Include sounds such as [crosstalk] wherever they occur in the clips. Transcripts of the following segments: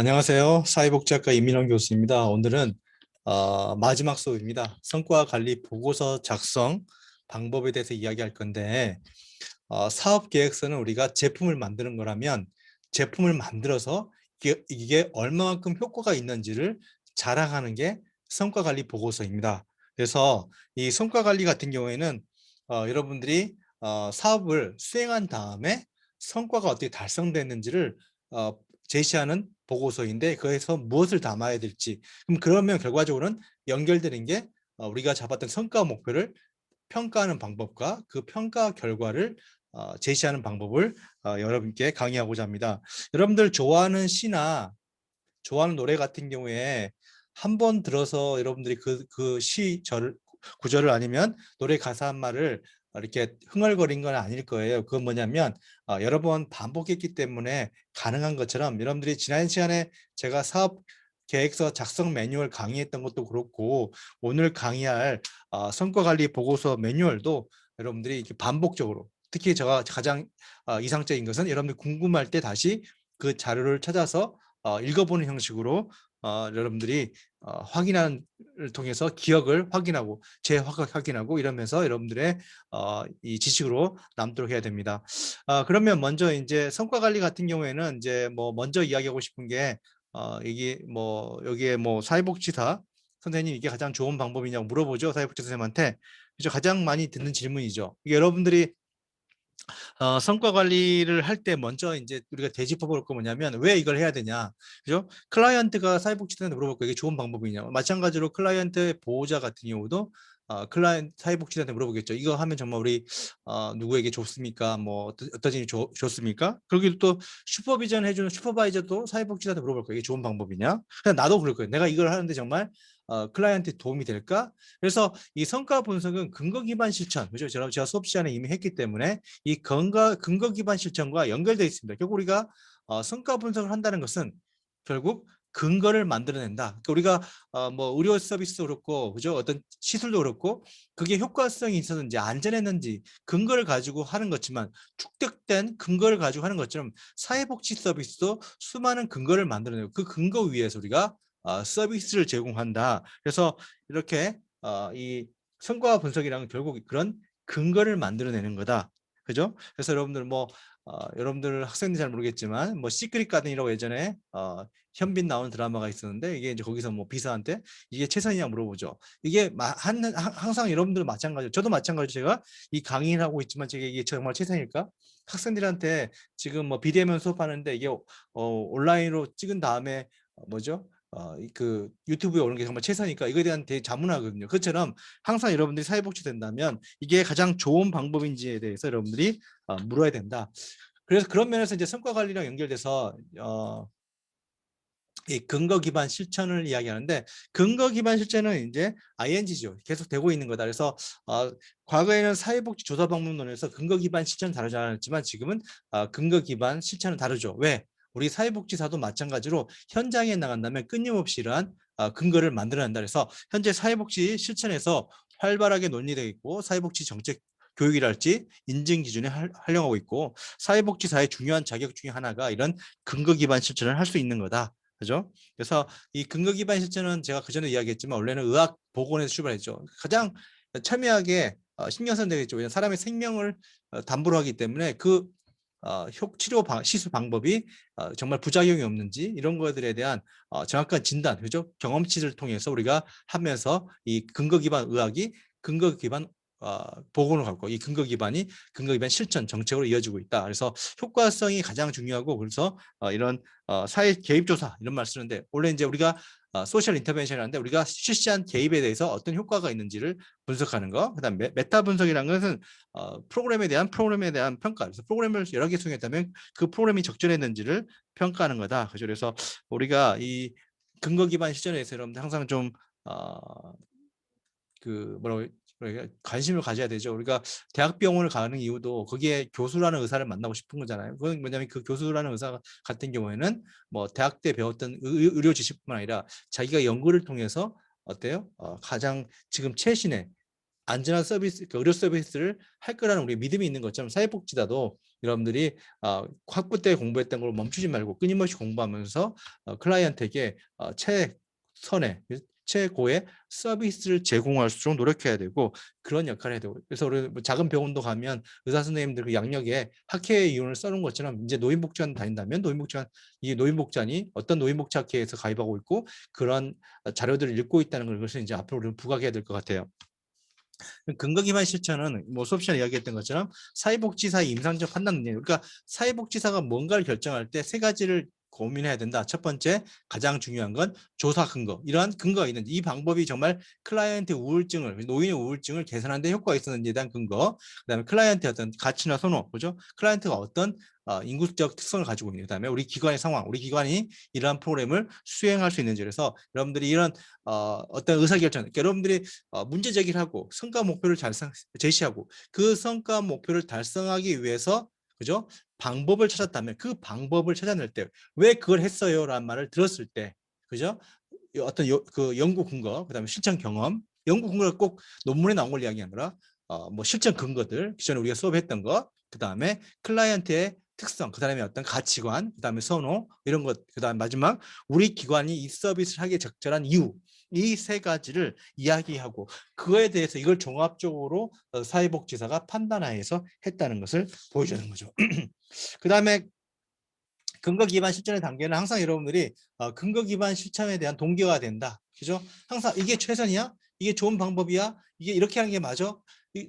안녕하세요. 사회복지학과 이민원 교수입니다. 오늘은 어, 마지막 수업입니다. 성과 관리 보고서 작성 방법에 대해서 이야기할 건데 어, 사업 계획서는 우리가 제품을 만드는 거라면 제품을 만들어서 이게, 이게 얼마만큼 효과가 있는지를 자랑하는 게 성과 관리 보고서입니다. 그래서 이 성과 관리 같은 경우에는 어, 여러분들이 어, 사업을 수행한 다음에 성과가 어떻게 달성됐는지를 어, 제시하는 보고서인데 거기서 무엇을 담아야 될지 그럼 그러면 결과적으로는 연결되는 게 어, 우리가 잡았던 성과 목표를 평가하는 방법과 그 평가 결과를 어, 제시하는 방법을 어, 여러분께 강의하고자 합니다. 여러분들 좋아하는 시나 좋아하는 노래 같은 경우에 한 번 들어서 여러분들이 그 그 시 절 구절을 아니면 노래 가사 한 말을 이렇게 흥얼거린 건 아닐 거예요. 그건 뭐냐면 어, 여러 번 반복했기 때문에 가능한 것처럼 여러분들이 지난 시간에 제가 사업 계획서 작성 매뉴얼 강의했던 것도 그렇고 오늘 강의할 어, 성과관리 보고서 매뉴얼도 여러분들이 이렇게 반복적으로 특히 제가 가장 어, 이상적인 것은 여러분들 궁금할 때 다시 그 자료를 찾아서 어, 읽어보는 형식으로 어, 여러분들이 어, 확인하는 통해서 기억을 확인하고 재확 확인하고 이러면서 여러분들의 어, 이 지식으로 남도록 해야 됩니다. 어, 그러면 먼저 이제 성과 관리 같은 경우에는 이제 뭐 먼저 이야기하고 싶은 게 어, 이게 뭐 여기에 뭐 사회복지사 선생님 이게 가장 좋은 방법이냐고 물어보죠 사회복지사 선생님한테 그죠 가장 많이 듣는 질문이죠. 여러분들이 어, 성과 관리를 할 때 먼저 이제 우리가 되짚어 볼 거 뭐냐면 왜 이걸 해야 되냐. 그죠? 클라이언트가 사회복지사한테 물어볼 거 이게 좋은 방법이냐 마찬가지로 클라이언트의 보호자 같은 경우도 어, 클라이언트 사회복지사한테 물어보겠죠. 이거 하면 정말 우리 어, 누구에게 좋습니까? 뭐 어떠, 어떠지 좋, 좋습니까? 그리고 또 슈퍼비전 해주는 슈퍼바이저도 사회복지사한테 물어볼 거예요. 이게 좋은 방법이냐? 그냥 나도 그럴 거예요. 내가 이걸 하는데 정말 어, 클라이언트에 도움이 될까? 그래서 이 성과 분석은 근거 기반 실천, 그죠? 제가, 제가 수업 시간에 이미 했기 때문에 이 근거, 근거 기반 실천과 연결되어 있습니다. 결국 우리가 어, 성과 분석을 한다는 것은 결국 근거를 만들어낸다. 그러니까 우리가 어, 뭐 의료 서비스도 그렇고, 그죠? 어떤 시술도 그렇고, 그게 효과성이 있었는지 안전했는지 근거를 가지고 하는 것지만 축적된 근거를 가지고 하는 것처럼 사회복지 서비스도 수많은 근거를 만들어내고 그 근거 위에서 우리가 어, 서비스를 제공한다. 그래서 이렇게 어, 이 성과 분석이랑 결국 그런 근거를 만들어내는 거다. 그죠? 그래서 여러분들 뭐 어, 여러분들 학생들 잘 모르겠지만 뭐 시크릿 가든이라고 예전에 어, 현빈 나오는 드라마가 있었는데 이게 이제 거기서 뭐 비서한테 이게 최선이냐 물어보죠. 이게 한, 항상 여러분들 마찬가지죠. 저도 마찬가지로 제가 이 강의를 하고 있지만 제가 이게 정말 최선일까? 학생들한테 지금 뭐 비대면 수업하는데 이게 어, 온라인으로 찍은 다음에 뭐죠? 어, 그 유튜브에 오는 게 정말 최선이니까 이거에 대한 되게 자문하거든요. 그처럼 항상 여러분들이 사회복지 된다면 이게 가장 좋은 방법인지에 대해서 여러분들이 어, 물어야 된다. 그래서 그런 면에서 이제 성과 관리랑 연결돼서 어, 이 근거 기반 실천을 이야기하는데 근거 기반 실천은 이제 ING죠. 계속 되고 있는 거다. 그래서 어, 과거에는 사회복지 조사 방법론에서 근거 기반 실천 다루지 않았지만 지금은 어, 근거 기반 실천은 다르죠. 왜? 우리 사회복지사도 마찬가지로 현장에 나간다면 끊임없이 이러한 어, 근거를 만들어낸다 그래서 현재 사회복지 실천에서 활발하게 논의되고 있고 사회복지 정책 교육이랄지 인증 기준에 활용하고 있고 사회복지사의 중요한 자격 중에 하나가 이런 근거 기반 실천을 할 수 있는 거다. 그죠? 그래서 이 근거 기반 실천은 제가 그 전에 이야기했지만 원래는 의학 보건에서 출발했죠. 가장 첨예하게 어, 신경 써야 되겠죠. 왜냐하면 사람의 생명을 어, 담보로 하기 때문에 그 어, 치료 방, 시술 방법이 어, 정말 부작용이 없는지 이런 것들에 대한 어, 정확한 진단, 그죠? 경험치를 통해서 우리가 하면서 이 근거 기반 의학이 근거 기반 어, 보건을 갖고 이 근거 기반이 근거 기반 실천 정책으로 이어지고 있다. 그래서 효과성이 가장 중요하고 그래서 어, 이런 어, 사회 개입 조사 이런 말 쓰는데 원래 이제 우리가 어, 소셜 인터벤션을 하는데 우리가 실시한 개입에 대해서 어떤 효과가 있는지를 분석하는 거. 그다음 메, 메타 분석이라는 것은 어, 프로그램에 대한 프로그램에 대한 평가. 그래서 프로그램을 여러 개 수행했다면 그 프로그램이 적절했는지를 평가하는 거다. 그죠? 그래서 우리가 이 근거 기반 실전에서 여러분들 항상 좀 어, 그 뭐라고 그러니까 관심을 가져야 되죠. 우리가 대학병원을 가는 이유도 거기에 교수라는 의사를 만나고 싶은 거잖아요. 그건 뭐냐면 그 교수라는 의사 같은 경우에는 뭐 대학 때 배웠던 의료 지식뿐만 아니라 자기가 연구를 통해서 어때요? 어, 가장 지금 최신의 안전한 서비스, 그 의료 서비스를 할 거라는 우리 믿음이 있는 것처럼 사회복지사도 여러분들이 어, 학부 때 공부했던 걸 멈추지 말고 끊임없이 공부하면서 어, 클라이언트에게 어, 최선의 최고의 서비스를 제공할수록 노력해야 되고 그런 역할을 해야 되고 그래서 우리 뭐 작은 병원도 가면 의사 선생님들 그 양력에 학회 이윤을 써놓은 것처럼 이제 노인복지관 다닌다면 노인복지관 이 노인복지관이 어떤 노인복지 학회에서 가입하고 있고 그런 자료들을 읽고 있다는 걸 그것을 이제 앞으로 우리는 부각해야 될 것 같아요. 근거 기반 실천은 뭐 수업 시간에 이야기했던 것처럼 사회복지사의 임상적 판단 능력 그러니까 사회복지사가 뭔가를 결정할 때 세 가지를 고민해야 된다. 첫 번째 가장 중요한 건 조사 근거. 이러한 근거가 있는지 이 방법이 정말 클라이언트 우울증을 노인의 우울증을 개선하는 데 효과가 있었는지에 대한 근거. 그다음에 클라이언트의 어떤 가치나 선호, 그죠? 클라이언트가 어떤 어, 인구적 특성을 가지고 있는 그다음에 우리 기관의 상황, 우리 기관이 이러한 프로그램을 수행할 수 있는지 그래서 여러분들이 이런 어, 어떤 의사결정, 그러니까 여러분들이 어, 문제 제기를 하고 성과 목표를 달성 제시하고 그 성과 목표를 달성하기 위해서 그죠? 방법을 찾았다면 그 방법을 찾아낼 때 왜 그걸 했어요? 라는 말을 들었을 때 그죠? 어떤 요, 그 연구 근거, 그 다음에 실전 경험, 연구 근거가 꼭 논문에 나온 걸 이야기하는 거라 어, 뭐 실전 근거들, 기존에 우리가 수업했던 거, 그다음에 클라이언트의 특성, 그 다음에 어떤 가치관, 그 다음에 선호 이런 것, 그 다음 마지막 우리 기관이 이 서비스를 하기에 적절한 이유 이 세 가지를 이야기하고 그거에 대해서 이걸 종합적으로 어, 사회복지사가 판단하에서 했다는 것을 보여주는 거죠. [clears throat] 그 다음에 근거 기반 실천의 단계는 항상 여러분들이 어, 근거 기반 실천에 대한 동기가 된다. 그죠? 항상 이게 최선이야? 이게 좋은 방법이야? 이게 이렇게 하는 게 맞아?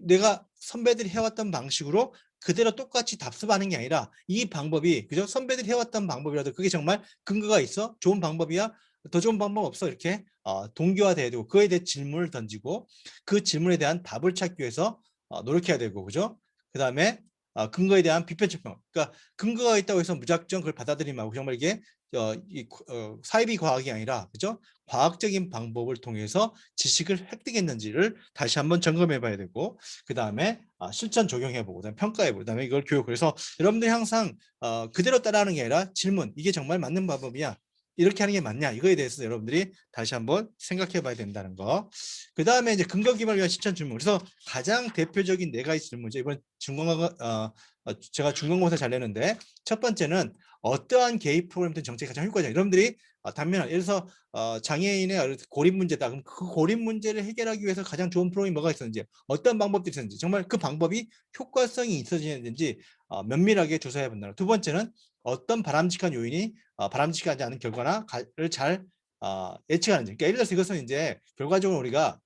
내가 선배들이 해왔던 방식으로 그대로 똑같이 답습하는 게 아니라 이 방법이 그죠? 선배들이 해왔던 방법이라도 그게 정말 근거가 있어? 좋은 방법이야? 더 좋은 방법 없어? 이렇게 어, 동기화돼야 되고 그에 대해 질문을 던지고 그 질문에 대한 답을 찾기 위해서 어, 노력해야 되고 그죠? 그 다음에 어, 근거에 대한 비판 적 평. 그러니까 근거가 있다고 해서 무작정 그걸 받아들이지 말고 정말 이게 어, 이, 어, 사이비 과학이 아니라 그죠? 과학적인 방법을 통해서 지식을 획득했는지를 다시 한번 점검해 봐야 되고 그 다음에 아, 실전 적용해 보고 그다음에 평가해 보고 그다음에 이걸 교육 그래서 여러분들이 항상 어, 그대로 따라하는 게 아니라 질문 이게 정말 맞는 방법이야 이렇게 하는 게 맞냐 이거에 대해서 여러분들이 다시 한번 생각해 봐야 된다는 거. 그 다음에 이제 근거 기반을 위한 실천 질문. 그래서 가장 대표적인 네 가지 질문이죠. 이번 중간고 어, 어, 제가 중간고사 잘 내는데 첫 번째는 어떠한 개입 프로그램든 정책이 가장 효과적. 여러분들이 어, 단면 예를 들어서 어, 장애인의 고립 문제다. 그럼 그 고립 문제를 해결하기 위해서 가장 좋은 프로그램이 뭐가 있었는지, 어떤 방법들이 있었는지, 정말 그 방법이 효과성이 있어지는지 어, 면밀하게 조사해 본다. 두 번째는 어떤 바람직한 요인이 어, 바람직하지 않은 결과나를 잘 어, 예측하는지. 그러니까 예를 들어서 이것은 이제 결과적으로 우리가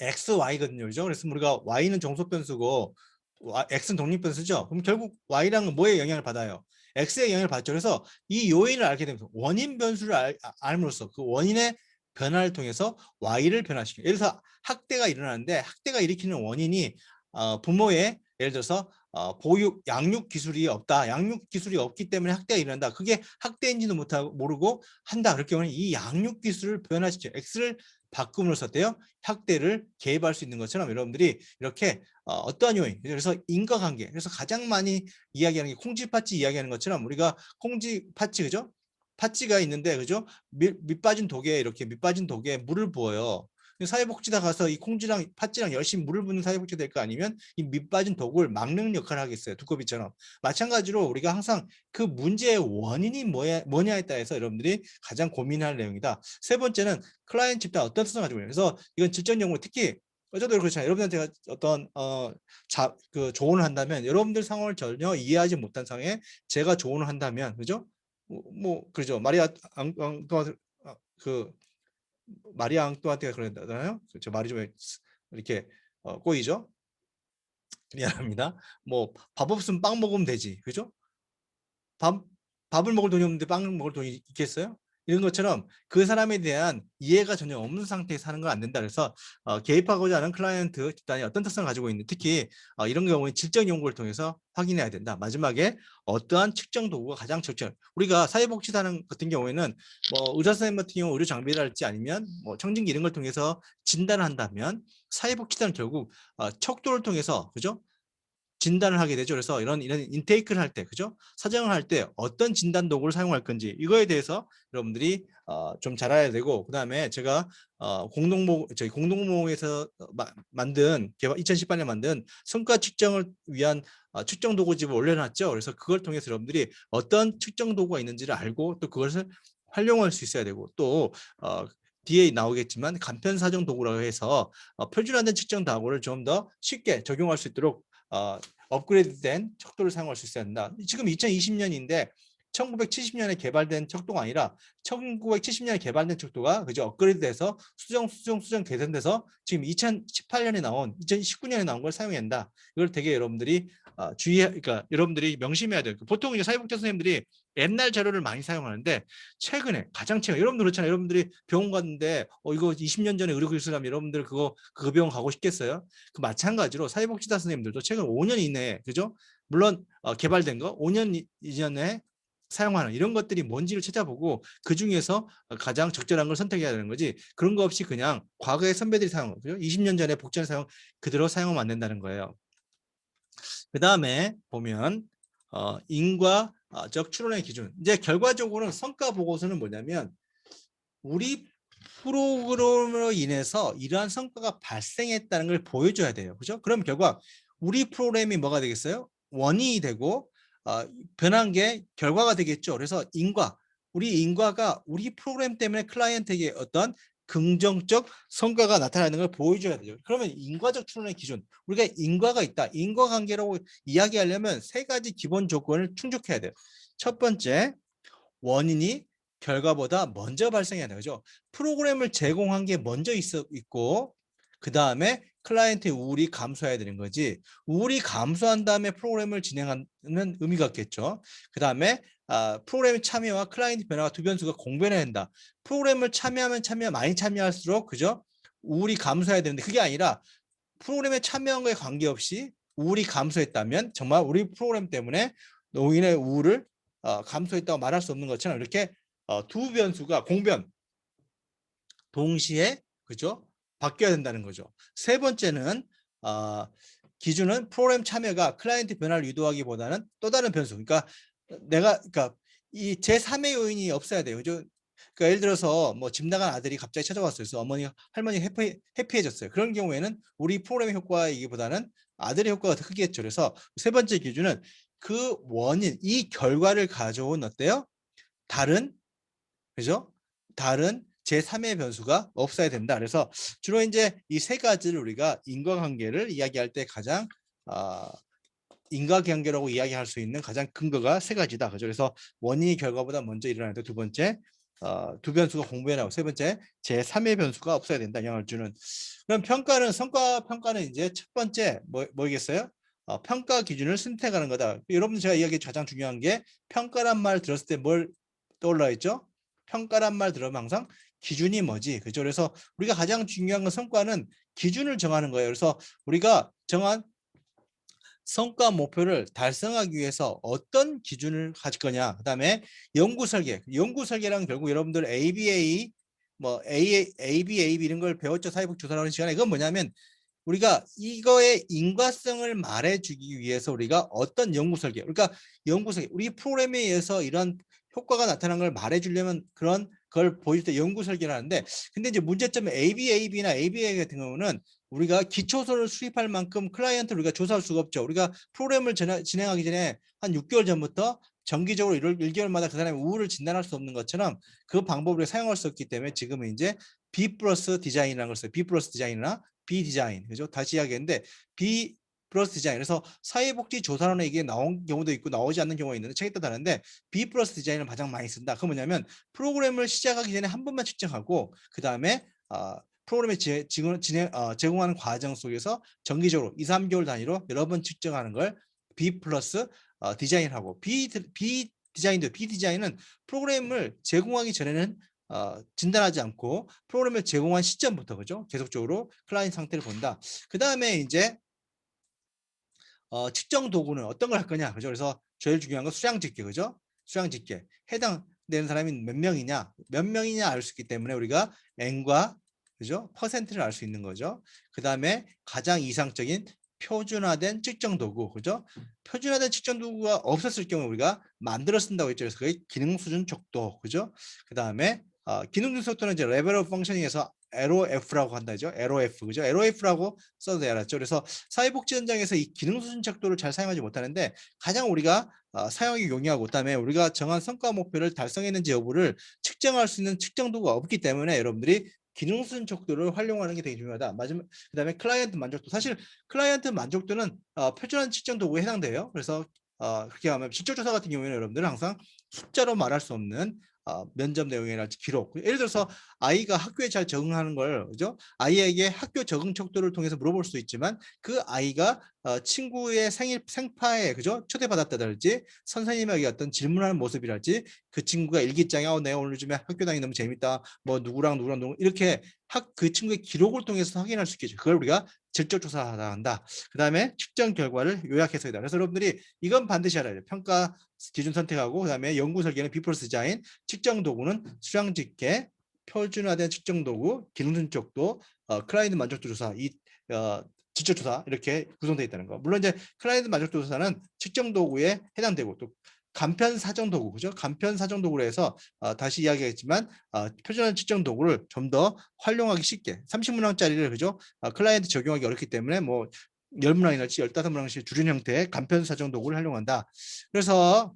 x, y거든요. 그죠? 그래서 우리가 y는 정속 변수고 x는 독립 변수죠. 그럼 결국 y랑은 뭐에 영향을 받아요? X에 영향을 받죠. 그래서 이 요인을 알게 되면서 원인 변수를 알, 아, 알므로써 그 원인의 변화를 통해서 y를 변화시켜요. 예를 들어서 학대가 일어나는데 학대가 일으키는 원인이 어, 부모의 예를 들어서 어, 보육 양육 기술이 없다. 양육 기술이 없기 때문에 학대가 일어난다. 그게 학대인지도 못하고 모르고 한다. 그럴 경우는 이 양육 기술을 변화시켜 X를 바꿈으로써 어때요? 학대를 개입할 수 있는 것처럼 여러분들이 이렇게 어, 떠한 요인 그래서 인과관계 그래서 가장 많이 이야기하는 게 콩쥐 파치 이야기하는 것처럼 우리가 콩쥐 파치 그죠? 파치가 있는데 그죠? 밑, 밑 빠진 독에 이렇게 밑 빠진 독에 물을 부어요. 사회복지사 가서 이 콩쥐랑 팥쥐랑 열심히 물을 붓는 사회복지 될까 아니면 이 밑빠진 독을 막는 역할을 하겠어요. 두꺼비처럼. 마찬가지로 우리가 항상 그 문제의 원인이 뭐야, 뭐냐에 따라서 여러분들이 가장 고민할 내용이다. 세 번째는 클라이언트 집단 어떤 특성을 가지고 있는 그래서 이건 질적 연구 특히 어제도 그렇잖아요. 여러분한테 어떤 어, 자, 그 조언을 한다면 여러분들 상황을 전혀 이해하지 못한 상황에 제가 조언을 한다면 그죠? 뭐, 뭐 그죠? 마리아 앙, 앙, 그 마리아 앙뚜아테가 그랬잖아요. 저 말이 좀 이렇게 어, 꼬이죠. 미안합니다. 뭐 밥 없으면 빵 먹으면 되지, 그죠? 밥 밥을 먹을 돈이 없는데 빵 먹을 돈이 있겠어요? 이런 것처럼 그 사람에 대한 이해가 전혀 없는 상태에서 사는 건 안 된다. 그래서 어, 개입하고자 하는 클라이언트 집단이 어떤 특성을 가지고 있는 특히 어, 이런 경우에 질적 연구를 통해서 확인해야 된다. 마지막에 어떠한 측정 도구가 가장 적절. 우리가 사회복지사는 같은 경우에는 뭐 의사 선생님 같은 경우 의료 장비를 할지 아니면 뭐 청진기 이런 걸 통해서 진단을 한다면 사회복지사는 결국 어, 척도를 통해서 그죠? 진단을 하게 되죠. 그래서 이런 이런 인테이크를 할 때, 그죠? 사정을 할 때 어떤 진단 도구를 사용할 건지 이거에 대해서 여러분들이 어, 좀잘 알아야 되고 그 다음에 제가 어, 공동모 저희 공동모에서 마- 만든 개발 2018년 만든 성과 측정을 위한 어, 측정 도구집을 올려놨죠. 그래서 그걸 통해서 여러분들이 어떤 측정 도구가 있는지를 알고 또 그것을 활용할 수 있어야 되고 또 어, 뒤에 나오겠지만 간편 사정 도구라고 해서 어, 표준화된 측정 도구를 좀 더 쉽게 적용할 수 있도록 어, 업그레이드된 척도를 사용할 수 있어야 된다. 지금 2020년인데 1970년에 개발된 척도가 아니라 1970년에 개발된 척도가 그죠 업그레이드돼서 수정 수정 수정 개선돼서 지금 2018년에 나온 2019년에 나온 걸 사용해야 한다. 이걸 되게 여러분들이 어, 주의 그러니까 여러분들이 명심해야 돼요. 보통 이제 사회복지 선생님들이 옛날 자료를 많이 사용하는데 최근에 가장 최근 여러분들 그렇잖아요. 여러분들이 병원 갔는데 어 이거 20년 전에 의료기술하면 여러분들 그거 그 병원 가고 싶겠어요? 그 마찬가지로 사회복지사 선생님들도 최근 5년 이내에 그죠? 물론 어, 개발된 거 5년 이- 이전에 사용하는 이런 것들이 뭔지를 찾아보고 그 중에서 가장 적절한 걸 선택해야 되는 거지 그런 거 없이 그냥 과거의 선배들이 사용한 거죠 20년 전에 복제를 사용 그대로 사용하면 안 된다는 거예요 그 다음에 보면 어, 인과적 추론의 기준. 이제 결과적으로는 성과 보고서는 뭐냐면 우리 프로그램으로 인해서 이러한 성과가 발생했다는 걸 보여줘야 돼요. 그죠? 그럼 결과 우리 프로그램이 뭐가 되겠어요? 원인이 되고 어, 변한 게 결과가 되겠죠. 그래서 인과, 우리 인과가 우리 프로그램 때문에 클라이언트에게 어떤 긍정적 성과가 나타나는 걸 보여줘야 되죠. 그러면 인과적 추론의 기준, 우리가 인과가 있다. 인과관계라고 이야기하려면 세 가지 기본 조건을 충족해야 돼요. 첫 번째, 원인이 결과보다 먼저 발생해야 되죠. 프로그램을 제공한 게 먼저 있어 있고 그 다음에 클라이언트의 우울이 감소해야 되는 거지. 우울이 감소한 다음에 프로그램을 진행하는 의미가 있겠죠. 그 다음에 아, 프로그램 참여와 클라이언트 변화가 두 변수가 공변해야 된다. 프로그램을 참여하면 참여 많이 참여할수록 그죠? 우울이 감소해야 되는데 그게 아니라 프로그램에 참여한 거에 관계없이 우울이 감소했다면 정말 우리 프로그램 때문에 노인의 우울을 어, 감소했다고 말할 수 없는 것처럼 이렇게 어, 두 변수가 공변 동시에 그죠? 바뀌어야 된다는 거죠. 세 번째는 어, 기준은 프로그램 참여가 클라이언트 변화를 유도하기보다는 또 다른 변수. 그러니까 내가 그러니까 이 제3의 요인이 없어야 돼요. 그죠? 그러니까 예를 들어서 뭐 집 나간 아들이 갑자기 찾아왔어요. 그래서 어머니 할머니 해피, 해피해졌어요. 그런 경우에는 우리 프로그램의 효과이기보다는 아들의 효과가 더 크겠죠. 그래서 세 번째 기준은 그 원인, 이 결과를 가져온 어때요? 다른 그죠? 다른 제3의 변수가 없어야 된다. 그래서 주로 이제 이 세 가지를 우리가 인과관계를 이야기할 때 가장 어, 인과관계라고 이야기할 수 있는 가장 근거가 세 가지다. 그죠? 그래서 원인이 결과보다 먼저 일어나는데 두 번째 어, 두 변수가 공부해나고 세 번째 제3의 변수가 없어야 된다. 영향을 주는. 그럼 평가는 성과 평가는 이제 첫 번째 뭐, 뭐겠어요? 어, 평가 기준을 선택하는 거다. 여러분 제가 이야기 가장 중요한 게 평가란 말 들었을 때 뭘 떠올라 있죠? 평가란 말 들으면 항상 기준이 뭐지? 그죠? 그래서 우리가 가장 중요한 건 성과는 기준을 정하는 거예요. 그래서 우리가 정한 성과 목표를 달성하기 위해서 어떤 기준을 가질 거냐. 그 다음에 연구 설계. 연구 설계랑 결국 여러분들 ABA 뭐 A, AB, AB 이런 걸 배웠죠. 사회복 조사라는 시간에 이건 뭐냐면 우리가 이거의 인과성을 말해주기 위해서 우리가 어떤 연구 설계, 그러니까 연구 설계, 우리 프로그램에 의해서 이런 효과가 나타난 걸 말해주려면 그런 걸 보일 때 연구 설계를 하는데 근데 이제 문제점은 ABAB나 ABA 같은 경우는 우리가 기초서를 수립할 만큼 클라이언트를 우리가 조사할 수가 없죠. 우리가 프로그램을 진행- 진행하기 전에 한 6개월 전부터 정기적으로 1, 1개월마다 그 사람의 우울을 진단할 수 없는 것처럼 그 방법을 사용할 수 없기 때문에 지금은 이제 B 플러스 디자인이라는 걸 써요. B 플러스 디자인이나 B 디자인. 그죠? 다시 이야기했는데 B 플러스 디자인. 그래서 사회복지조사론에 이게 나온 경우도 있고 나오지 않는 경우가 있는데 책에 따르는데 B 플러스 디자인을 가장 많이 쓴다. 그 뭐냐면 프로그램을 시작하기 전에 한 번만 측정하고 그 다음에 어, 프로그램에 제, 지금 진행, 어, 제공하는 과정 속에서 정기적으로 2, 3개월 단위로 여러 번 측정하는 걸 B 플러스 어, 디자인하고 B, 디- B 디자인도 B 디자인은 프로그램을 제공하기 전에는 어, 진단하지 않고 프로그램을 제공한 시점부터 그죠? 계속적으로 클라이언트 상태를 본다. 그 다음에 이제 어, 측정 도구는 어떤 걸 할 거냐 그죠? 그래서 제일 중요한 건 수량 집계 그죠? 수량 집계 해당되는 사람이 몇 명이냐 몇 명이냐 알 수 있기 때문에 우리가 n과 그죠? 퍼센트를 알 수 있는 거죠. 그 다음에 가장 이상적인 표준화된 측정 도구, 그죠? 표준화된 측정 도구가 없었을 경우 우리가 만들어 쓴다고 했죠. 그래서 그게 기능 수준 척도, 그죠? 그 다음에 어, 기능 수준 척도는 이제 레벨 오브 펑셔닝에서 LOF라고 한다죠. LOF, 그죠? LOF라고 써도 알았죠? 그래서 사회복지 현장에서 이 기능 수준 척도를 잘 사용하지 못하는데 가장 우리가 어, 사용하기 용이하고 그다음에 우리가 정한 성과 목표를 달성했는지 여부를 측정할 수 있는 측정 도구가 없기 때문에 여러분들이 기능 수준 척도를 활용하는 게 되게 중요하다. 마지막 그다음에 클라이언트 만족도. 사실 클라이언트 만족도는 어, 표준화 측정 도구에 해당돼요. 그래서 어, 그렇게 하면 실적 조사 같은 경우에는 여러분들은 항상 숫자로 말할 수 없는 어, 면접 내용이랄지 기록. 예를 들어서 아이가 학교에 잘 적응하는 걸 그죠? 아이에게 학교 적응 척도를 통해서 물어볼 수 있지만 그 아이가 어, 친구의 생일 생파에 그죠? 초대받았다든지 선생님에게 어떤 질문하는 모습이랄지 그 친구가 일기장에 어, 내가 오늘 요즘에 학교 다니기 너무 재밌다. 뭐 누구랑 누구랑 누구 이렇게 학 그 친구의 기록을 통해서 확인할 수 있겠죠. 그걸 우리가 질적 조사하다 한다. 그 다음에 측정 결과를 요약해서 이다. 그래서 여러분들이 이건 반드시 알아야 돼요. 평가 기준 선택하고 그 다음에 연구 설계는 비프로스 디자인, 측정 도구는 수량 집계, 표준화된 측정 도구, 기능 분석도, 어, 클라이언트 만족도 조사, 이 어, 지적 조사 이렇게 구성되어 있다는 거. 물론 이제 클라이언트 만족도 조사는 측정 도구에 해당되고 또 간편 사정 도구 그죠? 간편 사정 도구로 해서 어, 다시 이야기했지만 어, 표준화 측정 도구를 좀 더 활용하기 쉽게 30문항짜리를 그죠? 어, 클라이언트 적용하기 어렵기 때문에 뭐 10문항이랄지 15문항씩 줄인 형태의 간편 사정 도구를 활용한다. 그래서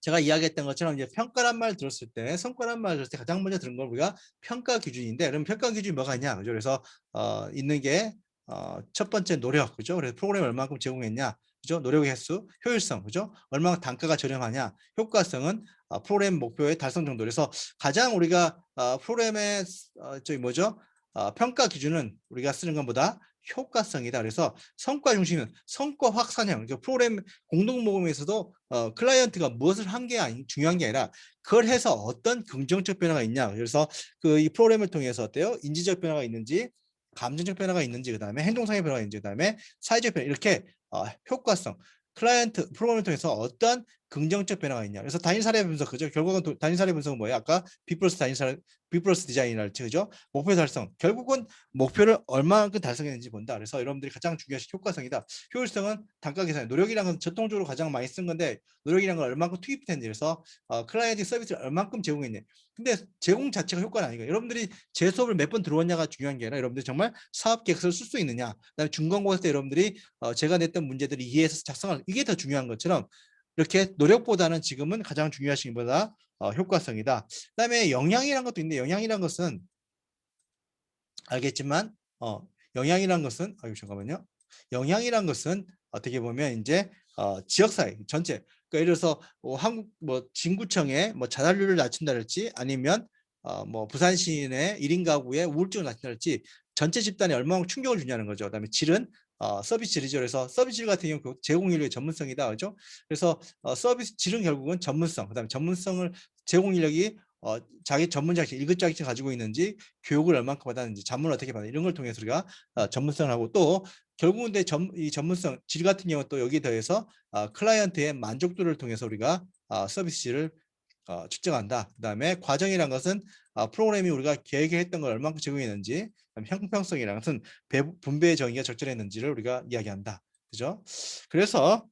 제가 이야기했던 것처럼 이제 평가란 말 들었을 때 성과란 말 들었을 때 가장 먼저 들은 건 우리가 평가 기준인데 그럼 평가 기준이 뭐가 있냐 그죠? 그래서 어, 있는 게 어, 첫 번째 노력 그죠? 그래서 프로그램 얼마만큼 제공했냐 그죠? 노력의 횟수, 효율성, 그죠? 얼마나 단가가 저렴하냐, 효과성은 어, 프로그램 목표의 달성 정도. 그래서 가장 우리가 어, 프로그램의 어, 저기 뭐죠? 어, 평가 기준은 우리가 쓰는 것보다 효과성이다. 그래서 성과 중심은 성과 확산형. 그러니까 프로그램 공동 모금에서도 어, 클라이언트가 무엇을 한 게 아니 중요한 게 아니라 그걸 해서 어떤 긍정적 변화가 있냐. 그래서 그 이 프로그램을 통해서 어때요? 인지적 변화가 있는지, 감정적 변화가 있는지, 그 다음에 행동상의 변화가 있는지, 그 다음에 사회적 변화 이렇게 어, 효과성, 클라이언트 프로그램을 통해서 어떤 긍정적 변화가 있냐. 그래서 단일 사례 분석, 그죠? 결국은 도- 단일 사례 분석은 뭐예요? 아까 비플러스 단일 사례, 비플러스 디자인이랄지, 그죠? 목표 달성. 결국은 목표를 얼마만큼 달성했는지 본다. 그래서 여러분들이 가장 중요한 효과성이다. 효율성은 단가 계산. 노력이란 건 전통적으로 가장 많이 쓴 건데 노력이란 건 얼마만큼 투입했는지. 그래서 어, 클라이언트 서비스를 얼마만큼 제공했냐. 근데 제공 자체가 효과는 아니고 여러분들이 제 수업을 몇 번 들어왔냐가 중요한 게 아니라 여러분들이 정말 사업 계획서를 쓸 수 있느냐. 그다음에 중간고사 때 여러분들이 어, 제가 냈던 문제들을 이해해서 작성할 이게 더 중요한 것처럼 이렇게 노력보다는 지금은 가장 중요하신 것보다 어, 효과성이다. 그다음에 영향이란 것도 있는데 영향이란 것은 알겠지만 어, 영향이란 것은 아유 잠깐만요. 영향이란 것은 어떻게 보면 이제 어, 지역사회 전체 그러니까 예를 들어서 뭐 한국 뭐 진구청에 뭐 자살률을 낮춘다랄지 아니면 어, 뭐 부산 시내 1인 가구의 우울증을 낮춘다랄지 전체 집단에 얼마나 충격을 주냐는 거죠. 그다음에 질은 어, 서비스 질이죠. 그래서 서비스 질 같은 경우 그 제공 인력의 전문성이다, 그죠? 그래서 어, 서비스 질은 결국은 전문성, 그 다음에 전문성을 제공 인력이 어, 자기 전문 자격증, 1급 자격증 가지고 있는지, 교육을 얼마큼 받았는지, 자문을 어떻게 받았는지 이런 걸 통해서 우리가 어, 전문성을 하고 또 결국은 근데 전, 이 전문성, 질 같은 경우 또 여기에 더해서 어, 클라이언트의 만족도를 통해서 우리가 어, 서비스 질을 어, 측정한다. 그 다음에 과정이란 것은 어, 프로그램이 우리가 계획했던 걸 얼마큼 제공했는지, 것은 배, 분배의 정의가 적절했는지를 우리가 이야기한다. 그죠? 그래서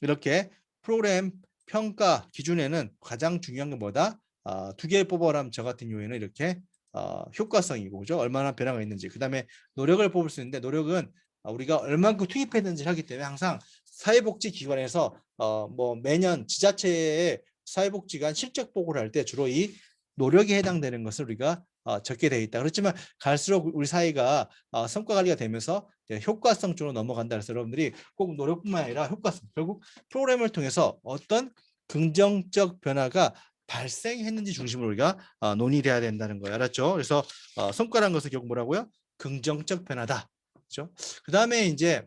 이렇게 프로그램 평가 기준에는 가장 중요한 게 뭐다? 어, 두개 뽑아라면 저 같은 경우에는 이렇게 어, 효과성이고 그죠? 얼마나 변화가 있는지. 그 다음에 노력을 뽑을 수 있는데 노력은 어, 우리가 얼만큼 투입했는지 하기 때문에 항상 사회복지기관에서 어, 뭐 매년 지자체의 사회복지관 실적 보고를 할 때 주로 이 노력에 해당되는 것을 우리가 어, 적게 되어 있다. 그렇지만 갈수록 우리 사회가 어, 성과 관리가 되면서 효과성 쪽으로 넘어간다. 그래서 여러분들이 꼭 노력뿐만 아니라 효과성, 결국 프로그램을 통해서 어떤 긍정적 변화가 발생했는지 중심으로 우리가 어, 논의돼야 된다는 거예요. 알았죠? 그래서 어, 성과라는 것은 결국 뭐라고요? 긍정적 변화다. 그렇죠? 그 다음에 이제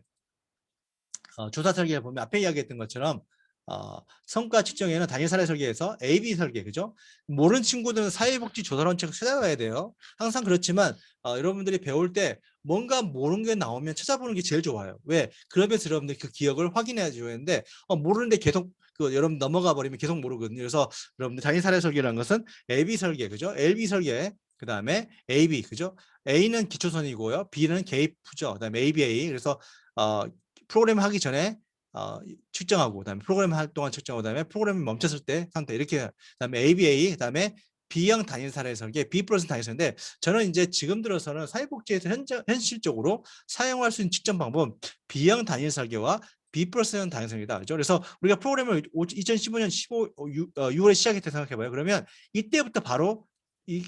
어, 조사 설계를 보면 앞에 이야기했던 것처럼 어, 성과 측정에는 단위 사례 설계에서 A/B 설계, 그죠? 모르는 친구들은 사회복지 조사론 책 찾아가야 돼요. 항상 그렇지만 어, 여러분들이 배울 때 뭔가 모르는 게 나오면 찾아보는 게 제일 좋아요. 왜? 그러면서 여러분들 그 기억을 확인해 줘야 되는데 어, 모르는데 계속 그 여러분 넘어가 버리면 계속 모르거든요. 그래서 여러분들 단위 사례 설계라는 것은 A/B 설계, 그죠? LB 설계 그 다음에 AB 그죠? A는 기초선이고요. B는 개입부죠. 그 다음에 ABA 그래서 어, 프로그램 하기 전에 어, 측정하고 그다음에 프로그램 할 동안 측정하고 그다음에 프로그램이 멈췄을 때 상태 이렇게 그다음에 ABA 그다음에 B형 단일 사례 설계, B 플러스 단일 설계인데 저는 이제 지금 들어서는 사회복지에서 현재, 현실적으로 사용할 수 있는 측정 방법은 B형 단일 설계와 B 플러스형 단일 설계다. 그죠? 그래서 우리가 프로그램을 2015년 15, 6, 어, 6월에 시작했다 생각해봐요. 그러면 이때부터 바로 이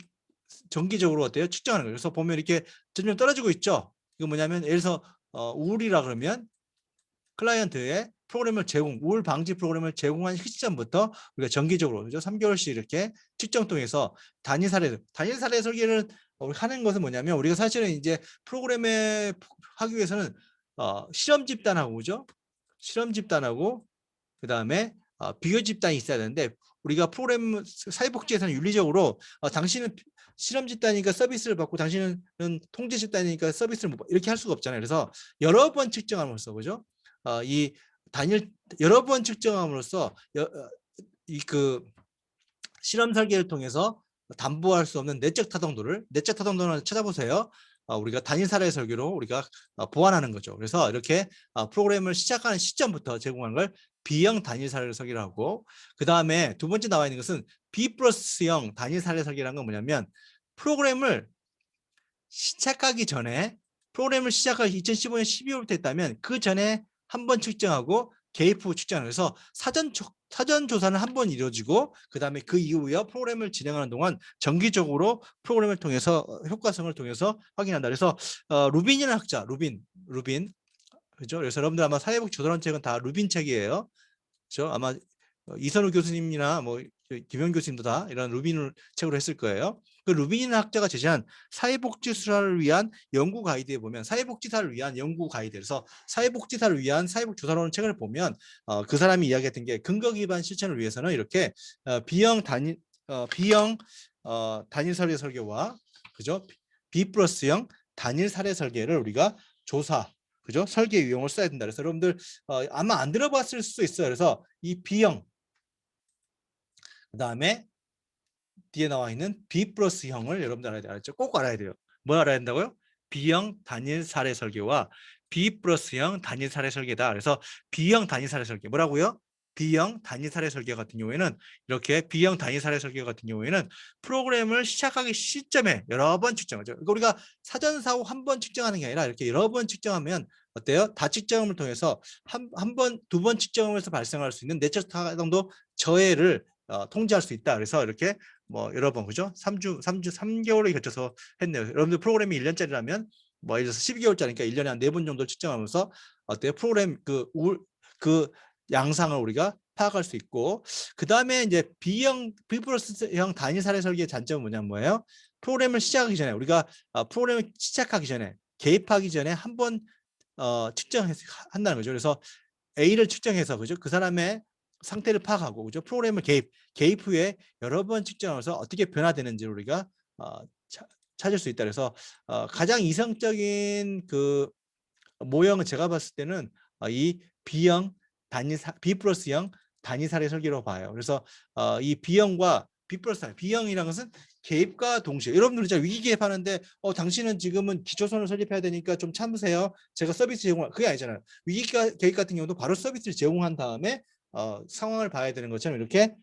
정기적으로 어때요? 측정하는 거예요. 그래서 보면 이렇게 점점 떨어지고 있죠. 이거 뭐냐면 예를 들어서 어, 우울이라 그러면 클라이언트에 프로그램을 제공, 우울 방지 프로그램을 제공한 시점부터 우리가 정기적으로 그죠? 3개월씩 이렇게 측정 통해서 단위 사례, 단위 사례 설계를 어, 하는 것은 뭐냐면 우리가 사실은 이제 프로그램에 하기 위해서는 어, 실험 집단하고 그죠? 실험 집단하고 그 다음에 어, 비교 집단이 있어야 되는데 우리가 프로그램 사회복지에서는 윤리적으로 어, 당신은 실험 집단이니까 서비스를 받고 당신은 통제 집단이니까 서비스를 못 받- 이렇게 할 수가 없잖아요. 그래서 여러 번 측정함으로써 그죠? 어, 이 단일 여러 번 측정함으로써 이 그 실험 설계를 통해서 담보할 수 없는 내적 타동도를 내적 타동도를 찾아보세요. 어, 우리가 단일 사례 설계로 우리가 어, 보완하는 거죠. 그래서 이렇게 어, 프로그램을 시작하는 시점부터 제공하는 걸 B형 단일 사례 설계를 하고 그 다음에 두 번째 나와 있는 것은 B 플러스형 단일 사례 설계라는 건 뭐냐면 프로그램을 시작하기 전에 프로그램을 시작하기 2015년 12월부터 했다면 그 전에 한 번 측정하고 개입 후 측정을 해서 사전 조- 사전 조사는 한 번 이루어지고 그 다음에 그 이후에 프로그램을 진행하는 동안 정기적으로 프로그램을 통해서 어, 효과성을 통해서 확인한다. 그래서 어, 루빈이라는 학자, 루빈, 루빈, 그죠? 그래서 여러분들 아마 사회복 조선원 책은 다 루빈 책이에요. 그죠? 아마 어, 이선우 교수님이나 뭐 김현 교수님도 다 이런 루빈을 책으로 했을 거예요. 그 루빈 학자가 제시한 사회복지사를 위한 연구 가이드에 보면 사회복지사를 위한 연구 가이드에서 사회복지사를 위한 사회복조사라는 책을 보면 어, 그 사람이 이야기했던 게 근거 기반 실천을 위해서는 이렇게 어, B형 단일 어, B형 어, 단일 사례 설계와 그죠? B 플러스형 단일 사례 설계를 우리가 조사 그죠? 설계 유형을 써야 된다. 그래서 여러분들 어, 아마 안 들어봤을 수도 있어요. 그래서 이 B형 그 다음에 뒤에 나와 있는 B 플러스 형을 여러분들 알아야 돼요. 꼭 알아야 돼요. 뭐 알아야 된다고요? B형 단일 사례 설계와 B 플러스형 단일 사례 설계다. 그래서 B형 단일 사례 설계 뭐라고요? B형 단일 사례 설계 같은 경우에는 이렇게 B형 단일 사례 설계 같은 경우에는 프로그램을 시작하기 시점에 여러 번 측정하죠. 그러니까 우리가 사전 사후 한 번 측정하는 게 아니라 이렇게 여러 번 측정하면 어때요? 다 측정을 통해서 한 한 번, 두 번 측정에서 발생할 수 있는 내적 타동도 저해를 어, 통제할 수 있다. 그래서 이렇게 뭐 여러 번 그죠? 3주, 3주, 3개월에 걸쳐서 했네요. 여러분들 프로그램이 1년짜리라면 뭐 예를 들어서 12개월짜리니까 1년에 한 네 번 정도 측정하면서 어때요? 프로그램 그, 우, 그 양상을 우리가 파악할 수 있고 그 다음에 이제 B형, B 플러스형 단위 사례 설계의 장점은 뭐냐면 뭐예요? 프로그램을 시작하기 전에 우리가 어, 프로그램을 시작하기 전에 개입하기 전에 한번 어, 측정한다는 거죠. 그래서 A를 측정해서 그죠? 그 사람의 상태를 파악하고 그죠? 프로그램을 개입 개입 후에 여러 번 측정해서 어떻게 변화되는지 우리가 어, 차, 찾을 수 있다. 그래서 어, 가장 이성적인 그 모형을 제가 봤을 때는 어, 이 B형 단위 사, B 플러스 형 단위 사례 설계로 봐요. 그래서 어, 이 B형과 B 플러스 B형이라는 것은 개입과 동시에 여러분들 이제 위기 개입하는데 어 당신은 지금은 기초선을 설립해야 되니까 좀 참으세요. 제가 서비스 제공할 그게 아니잖아요. 위기 개입 같은 경우도 바로 서비스를 제공한 다음에 어, 상황을 봐야 되는 것처럼 이렇게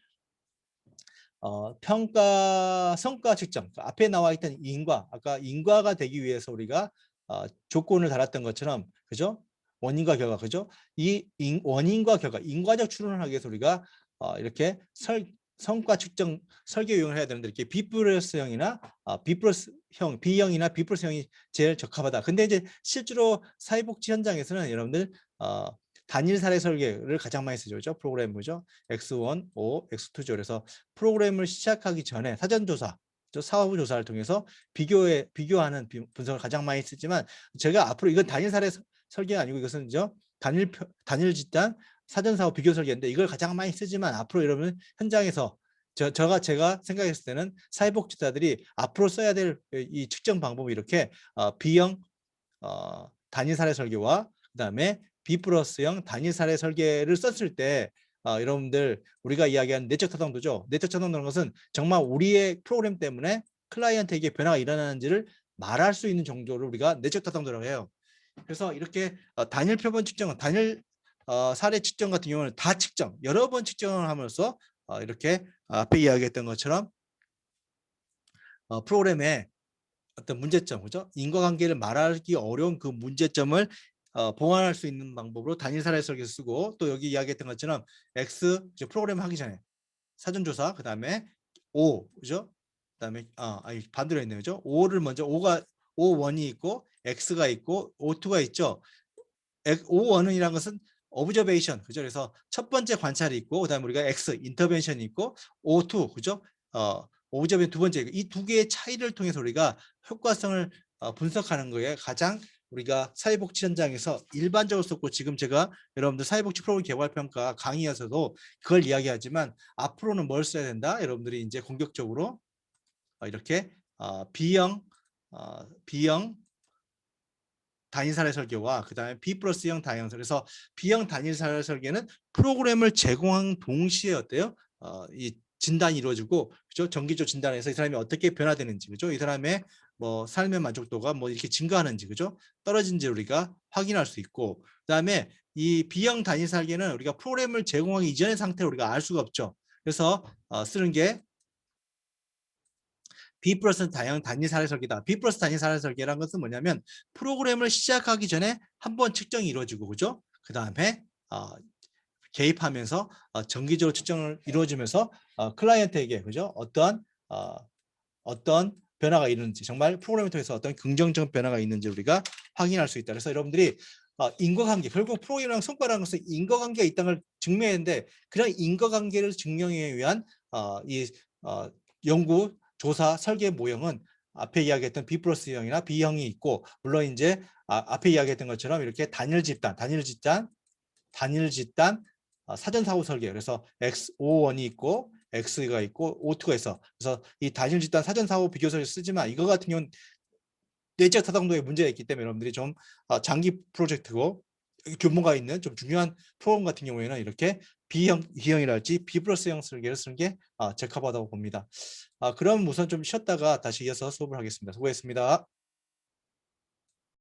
어, 평가 성과 측정 그 앞에 나와 있던 인과 아까 인과가 되기 위해서 우리가 어, 조건을 달았던 것처럼 그죠 원인과 결과 그죠 이 인, 원인과 결과 인과적 추론을 하기 위해서 우리가 어, 이렇게 설 성과 측정 설계 유형을 해야 되는데 이렇게 B 플러스형이나 어, B 플러스형 B형이나 B 플러스형이 제일 적합하다. 근데 이제 실제로 사회복지 현장에서는 여러분들 어, 단일 사례 설계를 가장 많이 쓰죠. 그죠? 프로그램 뭐죠? X1, 5, X2죠. 그래서 프로그램을 시작하기 전에 사전 조사, 사후 조사를 통해서 비교에 비교하는 비, 분석을 가장 많이 쓰지만 제가 앞으로 이건 단일 사례 설계가 아니고 이것은 죠 단일 단일 집단 사전 사후 비교 설계인데 이걸 가장 많이 쓰지만 앞으로 여러분 현장에서 저, 저가 제가 생각했을 때는 사회복지사들이 앞으로 써야 될 이 측정 방법이 이렇게 어, B형 어, 단일 사례 설계와 그다음에 B 플러스형 단일 사례 설계를 썼을 때 어, 여러분들 우리가 이야기하는 내적 타동도죠. 내적 타동도는 것은 정말 우리의 프로그램 때문에 클라이언트에게 변화가 일어나는지를 말할 수 있는 정도로 우리가 내적 타당도라고 해요. 그래서 이렇게 어, 단일 표본 측정, 단일 어, 사례 측정 같은 경우는 다 측정, 여러 번 측정을 함으로써 어, 이렇게 앞에 이야기했던 것처럼 어, 프로그램의 어떤 문제점, 그죠? 인과관계를 말하기 어려운 그 문제점을 어, 보완할 수 있는 방법으로 단일 사례 설계 쓰고 또 여기 이야기했던 것처럼 X 이제 프로그램 하기 전에 사전조사 그 다음에 O 그죠? 그 다음에 아 아니 반대로 했네요, 그죠? O를 먼저 O가 O1이 있고 X가 있고 O2가 있죠. O1이라는 것은 오브저베이션 그죠? 그래서 첫 번째 관찰이 있고 그다음에 우리가 X 인터벤션이 있고 O2 그죠? 어 오브저베이션 두 번째 이 두 개의 차이를 통해서 우리가 효과성을 어, 분석하는 거에 가장 우리가 사회복지 현장에서 일반적으로 썼고 지금 제가 여러분들 사회복지 프로그램 개발 평가 강의에서도 그걸 이야기하지만 앞으로는 뭘 써야 된다? 여러분들이 이제 공격적으로 어, 이렇게 어, B형 어, B형 단일 사례 설계와 그 다음에 B 플러스형 다형 그래서 B형 단일 사례 설계는 프로그램을 제공한 동시에 어때요? 어, 이 진단이 이루어지고 그죠? 정기적 진단에서 이 사람이 어떻게 변화되는지 그죠? 이 사람의 뭐 삶의 만족도가 뭐 이렇게 증가하는지 그죠? 떨어진지 우리가 확인할 수 있고 그다음에 이 B형 단일 설계는 우리가 프로그램을 제공하기 이전의 상태를 우리가 알 수가 없죠. 그래서 어, 쓰는 게 B 플러스 다형 단위 사례 설계다. B 플러스 단위 사례 설계라는 것은 뭐냐면 프로그램을 시작하기 전에 한 번 측정이 이루어지고 그죠? 그 다음에 어, 개입하면서 어, 정기적으로 측정을 이루어지면서 어, 클라이언트에게 그죠? 어떠한 어, 어떤 변화가 있는지 정말 프로그램을 통해서 어떤 긍정적 변화가 있는지 우리가 확인할 수 있다. 그래서 여러분들이 어, 인과관계 결국 프로그램이랑 성과라는 것은 인과관계가 있다는 걸 증명했는데 그냥 인과관계를 증명하기 위한 어, 이 어, 연구 조사 설계 모형은 앞에 이야기했던 B 플러스형이나 B형이 있고 물론 이제 아, 앞에 이야기했던 것처럼 이렇게 단일 집단, 단일 집단, 단일 집단 어, 사전 사후 설계 그래서 X51이 있고 X가 있고 O2가 있어. 그래서 이 단일 집단 사전 사후 비교서를 쓰지만 이거 같은 경우는 내적 타당도에 문제가 있기 때문에 여러분들이 좀 어, 장기 프로젝트고 규모가 있는 좀 중요한 프로그램 같은 경우에는 이렇게 B형, B형이랄지 B 플러스형 설계를 쓰는 게 어, 적합하다고 봅니다. 아, 그럼 우선 좀 쉬었다가 다시 이어서 수업을 하겠습니다. 수고했습니다.